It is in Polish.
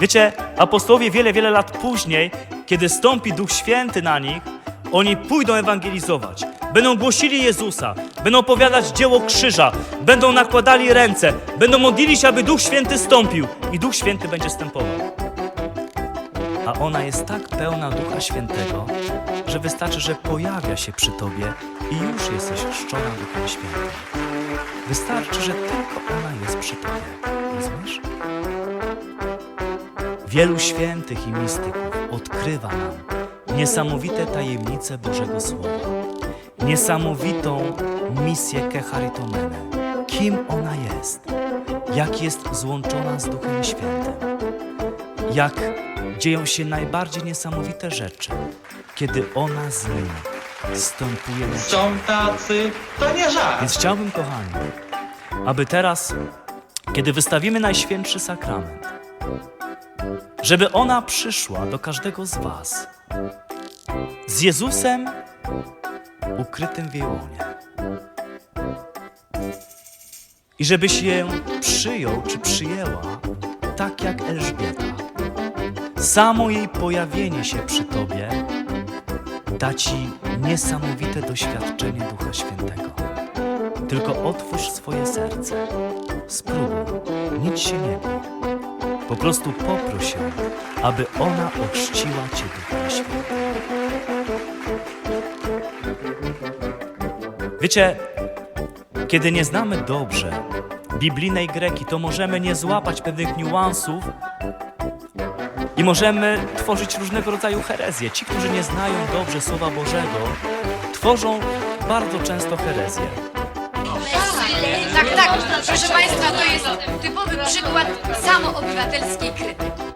Wiecie, apostołowie wiele, wiele lat później, kiedy stąpi Duch Święty na nich, oni pójdą ewangelizować. Będą głosili Jezusa, będą opowiadać dzieło krzyża, będą nakładali ręce, będą modlili się, aby Duch Święty stąpił i Duch Święty będzie stępował. A ona jest tak pełna Ducha Świętego, że wystarczy, że pojawia się przy tobie i już jesteś chrzczona Duchem Świętym. Wystarczy, że tylko ona jest przy tobie. Rozumiesz? Wielu świętych i mistyków odkrywa nam niesamowite tajemnice Bożego Słowa, niesamowitą misję Kecharitomene. Kim ona jest, jak jest złączona z Duchem Świętym, jak dzieją się najbardziej niesamowite rzeczy, kiedy ona z nim wstępuje na Są tacy, to nie żart. więc chciałbym, kochani, aby teraz, kiedy wystawimy Najświętszy Sakrament, żeby ona przyszła do każdego z Was z Jezusem ukrytym w jej łonie. I żebyś ją przyjął czy przyjęła tak jak Elżbieta. Samo jej pojawienie się przy Tobie da Ci niesamowite doświadczenie Ducha Świętego. Tylko otwórz swoje serce. Spróbuj. Nic się nie bój. Po prostu poproś ją, aby ona ochrzciła Cię Duchem Świętym. Wiecie, kiedy nie znamy dobrze biblijnej greki, to możemy nie złapać pewnych niuansów i możemy tworzyć różnego rodzaju herezje. Ci, którzy nie znają dobrze Słowa Bożego, tworzą bardzo często herezje. Tak, tak, proszę Państwa, to jest typowy przykład samoobywatelskiej krytyki.